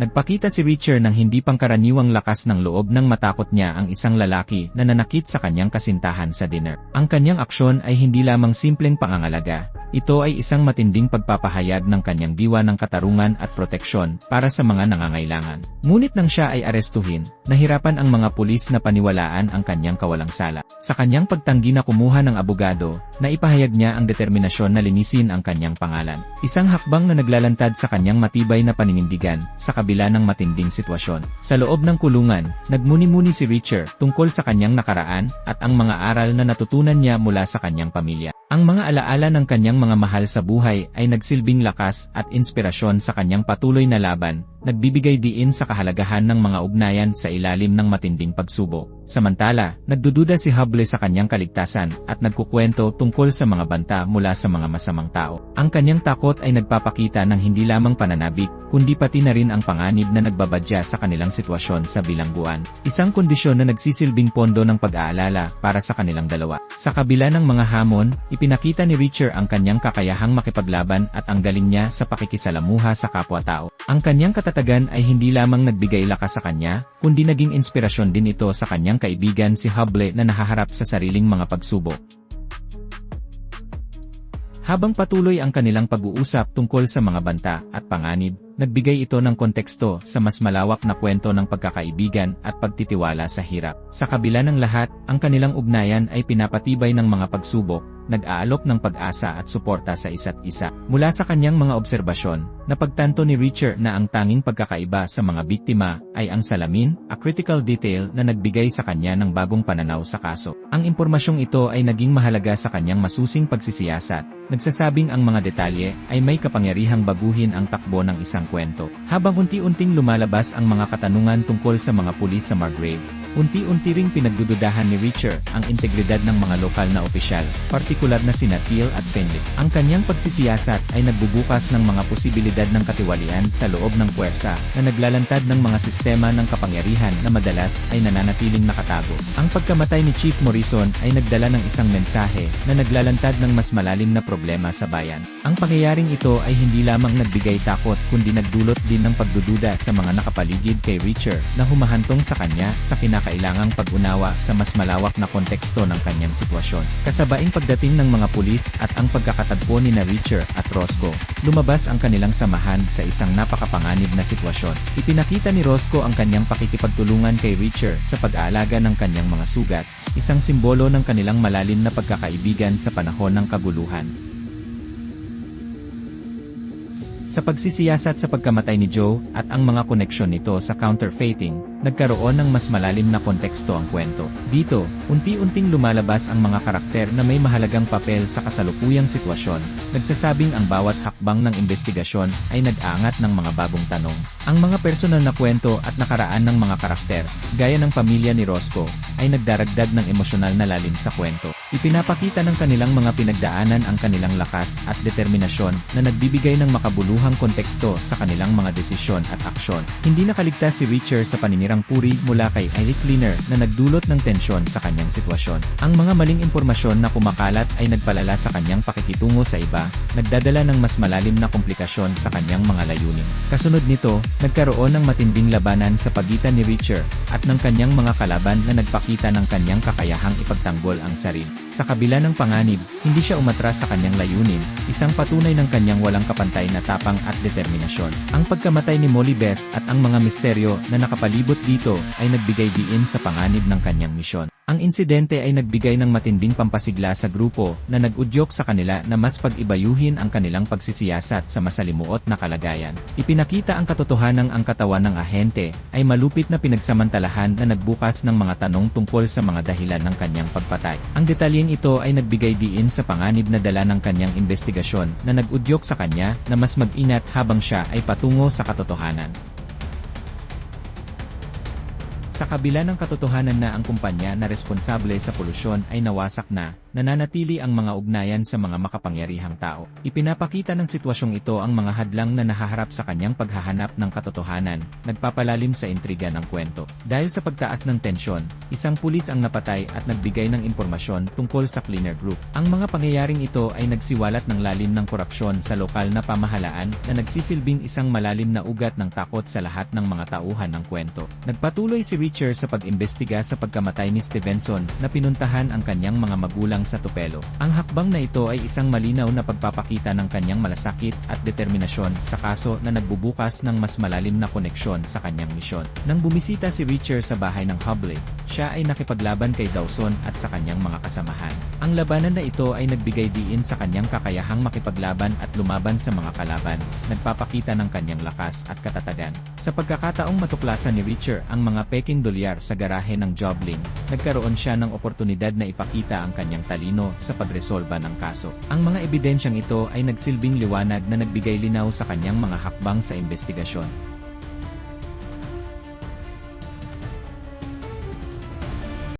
Nagpakita si Richard ng hindi pangkaraniwang lakas ng loob nang matakot niya ang isang lalaki na nanakit sa kanyang kasintahan sa dinner. Ang kanyang aksyon ay hindi lamang simpleng pangangalaga, ito ay isang matinding pagpapahayag ng kanyang diwa ng katarungan at proteksyon para sa mga nangangailangan. Ngunit nang siya ay arestuhin, nahirapan ang mga pulis na paniwalaan ang kanyang kawalang sala. Sa kanyang pagtanggi na kumuha ng abogado, naipahayag niya ang determinasyon na linisin ang kanyang pangalan. Isang hakbang na naglalantad sa kanyang matibay na paninindigan sa kabila ng matinding sitwasyon. Sa loob ng kulungan, nagmuni-muni si Richard tungkol sa kanyang nakaraan at ang mga aral na natutunan niya mula sa kanyang pamilya. Ang mga alaala ng kanyang mga mahal sa buhay ay nagsilbing lakas at inspirasyon sa kanyang patuloy na laban, nagbibigay diin sa kahalagahan ng mga ugnayan sa ilalim ng matinding pagsubok. Samantala, nagdududa si Hubble sa kanyang kaligtasan at nagkukwento tungkol sa mga banta mula sa mga masamang tao. Ang kanyang takot ay nagpapakita ng hindi lamang pananabik, kundi pati na rin ang panganib na nagbabadya sa kanilang sitwasyon sa bilangguan. Isang kondisyon na nagsisilbing pondo ng pag-aalala para sa kanilang dalawa. Sa kabila ng mga hamon, ipinakita ni Richard ang kanyang kakayahang makipaglaban at ang galing niya sa pakikisalamuha sa kapwa-tao. Ang kanyang katatagan ay hindi lamang nagbigay lakas sa kanya, kundi naging inspirasyon din ito sa kanyang kaibigan si Hubble na nahaharap sa sariling mga pagsubok. Habang patuloy ang kanilang pag-uusap tungkol sa mga banta at panganib, nagbigay ito ng konteksto sa mas malawak na kwento ng pagkakaibigan at pagtitiwala sa hirap. Sa kabila ng lahat, ang kanilang ugnayan ay pinapatibay ng mga pagsubok, nag-aalok ng pag-asa at suporta sa isa't isa. Mula sa kanyang mga obserbasyon, napagtanto ni Richard na ang tanging pagkakaiba sa mga biktima ay ang salamin, a critical detail na nagbigay sa kanya ng bagong pananaw sa kaso. Ang impormasyong ito ay naging mahalaga sa kanyang masusing pagsisiyasat, nagsasabing ang mga detalye ay may kapangyarihang baguhin ang takbo ng isang kwento. Habang unti-unting lumalabas ang mga katanungan tungkol sa mga pulis sa Margrave, unti-unti ring pinagdududahan ni Richard ang integridad ng mga lokal na opisyal, partikular na sina Thiel at Fenley. Ang kanyang pagsisiyasat ay nagbubukas ng mga posibilidad ng katiwalian sa loob ng puwersa na naglalantad ng mga sistema ng kapangyarihan na madalas ay nananatiling nakatago. Ang pagkamatay ni Chief Morrison ay nagdala ng isang mensahe na naglalantad ng mas malalim na problema sa bayan. Ang pangyayaring ito ay hindi lamang nagbigay takot kundi nagdulot din ng pagdududa sa mga nakapaligid kay Richard na humahantong sa kanya sa kinakailangang pag-unawa sa mas malawak na konteksto ng kanyang sitwasyon. Kasabaing pagdating ng mga pulis at ang pagkakatagpo ni na Richard at Roscoe, lumabas ang kanilang samahan sa isang napakapanganib na sitwasyon. Ipinakita ni Roscoe ang kanyang pakikipagtulungan kay Richard sa pag-aalaga ng kanyang mga sugat, isang simbolo ng kanilang malalim na pagkakaibigan sa panahon ng kaguluhan. Sa pagsisiyasat sa pagkamatay ni Joe at ang mga koneksyon nito sa counterfeiting, nagkaroon ng mas malalim na konteksto ang kwento. Dito, unti-unting lumalabas ang mga karakter na may mahalagang papel sa kasalukuyang sitwasyon, nagsasabing ang bawat hakbang ng investigasyon ay nag-aangat ng mga bagong tanong. Ang mga personal na kwento at nakaraan ng mga karakter, gaya ng pamilya ni Roscoe, ay nagdaragdag ng emosyonal na lalim sa kwento. Ipinapakita ng kanilang mga pinagdaanan ang kanilang lakas at determinasyon na nagbibigay ng makabuluhang konteksto sa kanilang mga desisyon at aksyon. Hindi nakaligtas si Richard sa paninirang puri mula kay Eric Cleaner na nagdulot ng tensyon sa kanyang sitwasyon. Ang mga maling impormasyon na kumakalat ay nagpalala sa kanyang pakikitungo sa iba, nagdadala ng mas malalim na komplikasyon sa kanyang mga layunin. Kasunod nito, nagkaroon ng matinding labanan sa pagitan ni Richard at ng kanyang mga kalaban na nagpakita ng kanyang kakayahang ipagtanggol ang sarili. Sa kabila ng panganib, hindi siya umatras sa kanyang layunin, isang patunay ng kanyang walang kapantay na tapang at determinasyon. Ang pagkamatay ni Molly Beth at ang mga misteryo na nakapalibot dito ay nagbigay diin sa panganib ng kanyang misyon. Ang insidente ay nagbigay ng matinding pampasigla sa grupo na nag-udyok sa kanila na mas pag-ibayuhin ang kanilang pagsisiyasat sa masalimuot na kalagayan. Ipinakita ang katotohanang ang katawan ng ahente ay malupit na pinagsamantalahan na nagbukas ng mga tanong tungkol sa mga dahilan ng kanyang pagpatay. Ang detalyeng ito ay nagbigay diin sa panganib na dala ng kanyang investigasyon na nag-udyok sa kanya na mas mag-inat habang siya ay patungo sa katotohanan. Sa kabila ng katotohanan na ang kumpanya na responsable sa polusyon ay nawasak na, nananatili ang mga ugnayan sa mga makapangyarihang tao. Ipinapakita ng sitwasyong ito ang mga hadlang na nahaharap sa kanyang paghahanap ng katotohanan, nagpapalalim sa intriga ng kwento. Dahil sa pagtaas ng tensyon, isang pulis ang napatay at nagbigay ng impormasyon tungkol sa Cleaner Group. Ang mga pangyayaring ito ay nagsiwalat ng lalim ng korupsyon sa lokal na pamahalaan na nagsisilbing isang malalim na ugat ng takot sa lahat ng mga tauhan ng kwento. Nagpatuloy si Richard sa pag-imbestiga sa pagkamatay ni Stevenson na pinuntahan ang kanyang mga magulang sa Tupelo. Ang hakbang na ito ay isang malinaw na pagpapakita ng kanyang malasakit at determinasyon sa kaso na nagbubukas ng mas malalim na koneksyon sa kanyang misyon. Nang bumisita si Richard sa bahay ng Hubley, siya ay nakipaglaban kay Dawson at sa kanyang mga kasamahan. Ang labanan na ito ay nagbigay diin sa kanyang kakayahang makipaglaban at lumaban sa mga kalaban, nagpapakita ng kanyang lakas at katatagan. Sa pagkakataong matuklasan ni Richard ang mga peking dolyar sa garahe ng Joblin, nagkaroon siya ng oportunidad na ipakita ang kanyang talino sa pagresolba ng kaso. Ang mga ebidensyang ito ay nagsilbing liwanag na nagbigay linaw sa kanyang mga hakbang sa investigasyon.